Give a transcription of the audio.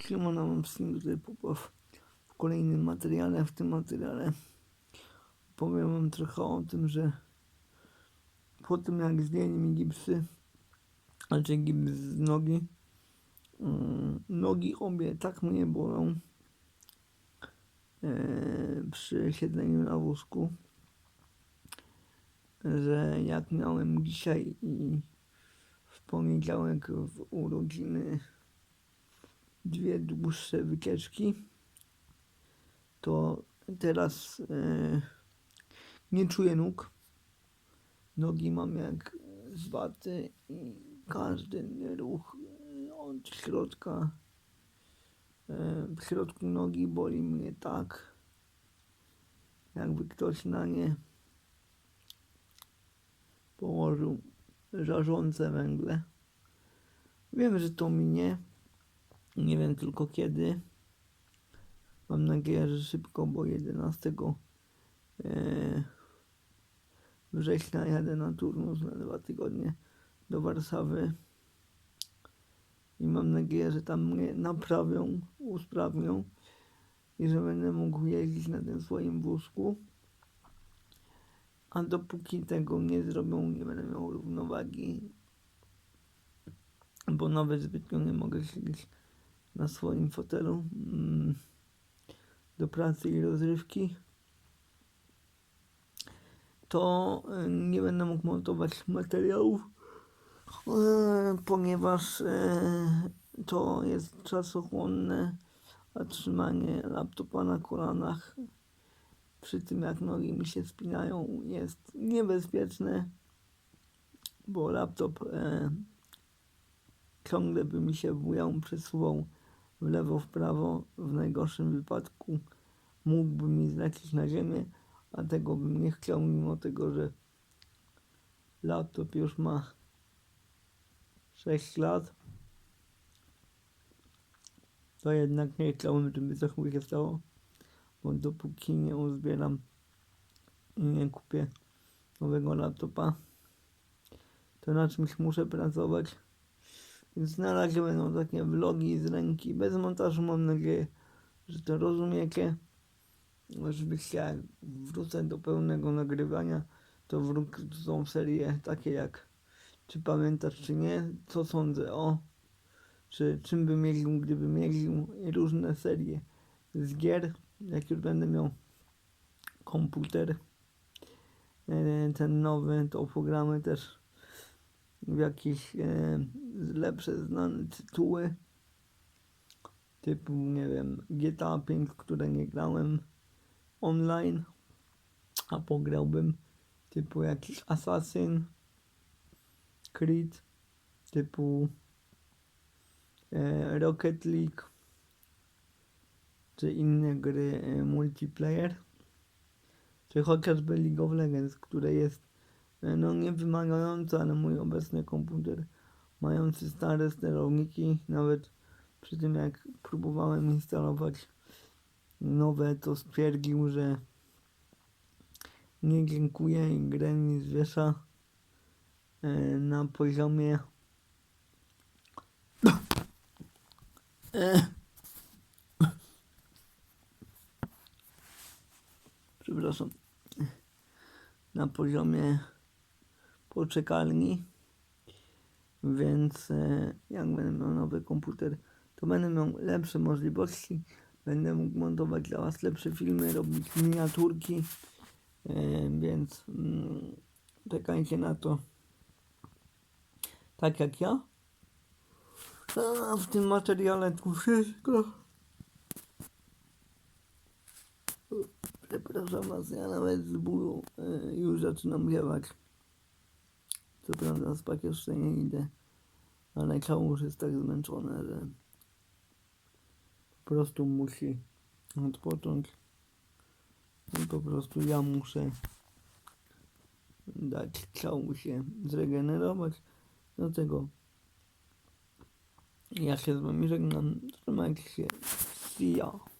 Siemano, mam tym tutaj Popow w kolejnym materiale. W tym materiale powiem wam trochę o tym, że po tym jak zdjęli mi gipsy, znaczy gips z nogi, mm, nogi obie tak mnie bolą e, przy siedzeniu na wózku, że jak miałem dzisiaj i w poniedziałek w urodziny dwie dłuższe wycieczki, to teraz e, nie czuję nóg. Nogi mam jak z waty i każdy ruch e, od środka, e, w środku nogi boli mnie tak, jakby ktoś na nie położył żarzące węgle. Wiem, że to minie. Nie wiem tylko kiedy. Mam nadzieję, że szybko, bo 11 e, września jadę na turnus na dwa tygodnie do Warszawy. I mam nadzieję, że tam mnie naprawią, usprawnią i że będę mógł jeździć na tym swoim wózku. A dopóki tego nie zrobią, nie będę miał równowagi, bo nawet zbytnio nie mogę siedzieć na swoim fotelu mm, do pracy i rozrywki, to e, nie będę mógł montować materiałów, e, ponieważ e, to jest czasochłonne, a trzymanie laptopa na kolanach przy tym jak nogi mi się spinają jest niebezpieczne, bo laptop ciągle by mi się bujał, przesuwał w lewo, w prawo, w najgorszym wypadku mógłby mi zlecieć na ziemię, a tego bym nie chciał, mimo tego, że laptop już ma 6 lat, to jednak nie chciałbym, żeby coś mi się stało, bo dopóki nie uzbieram i nie kupię nowego laptopa, to na czymś muszę pracować. Więc na razie będą takie vlogi z ręki, bez montażu mam nadzieję, że to rozumiecie. Oczywiście jak wrócę do pełnego nagrywania, to wrócą serie takie jak czy pamiętasz czy nie, co sądzę o, czy czym bym jeździł, gdybym jeździł i różne serie z gier, jak już będę miał komputer e, ten nowy, to programy też jakieś e, lepsze znane tytuły typu, nie wiem, GTA 5, które nie grałem online, a pograłbym typu jakiś Assassin, Creed, typu e, Rocket League, czy inne gry e, multiplayer, czy chociażby League of Legends, które jest no nie wymagające, ale mój obecny komputer mający stare sterowniki, nawet przy tym jak próbowałem instalować nowe, to stwierdził, że nie dziękuję i grę mi zwiesza e, na poziomie e, przepraszam na poziomie poczekalni, więc e, jak będę miał nowy komputer, to będę miał lepsze możliwości, będę mógł montować dla Was lepsze filmy, robić miniaturki, e, więc mm, czekajcie na to tak jak ja. A w tym materiale tu wszystko. Przepraszam Was, ja nawet z bólu e, już zaczynam ziewać. Co prawda spać jeszcze nie idę, ale ciało już jest tak zmęczone, że po prostu musi odpocząć. I po prostu ja muszę dać ciału się zregenerować. Dlatego ja się z wami żegnam. Trzymajcie się. See ya.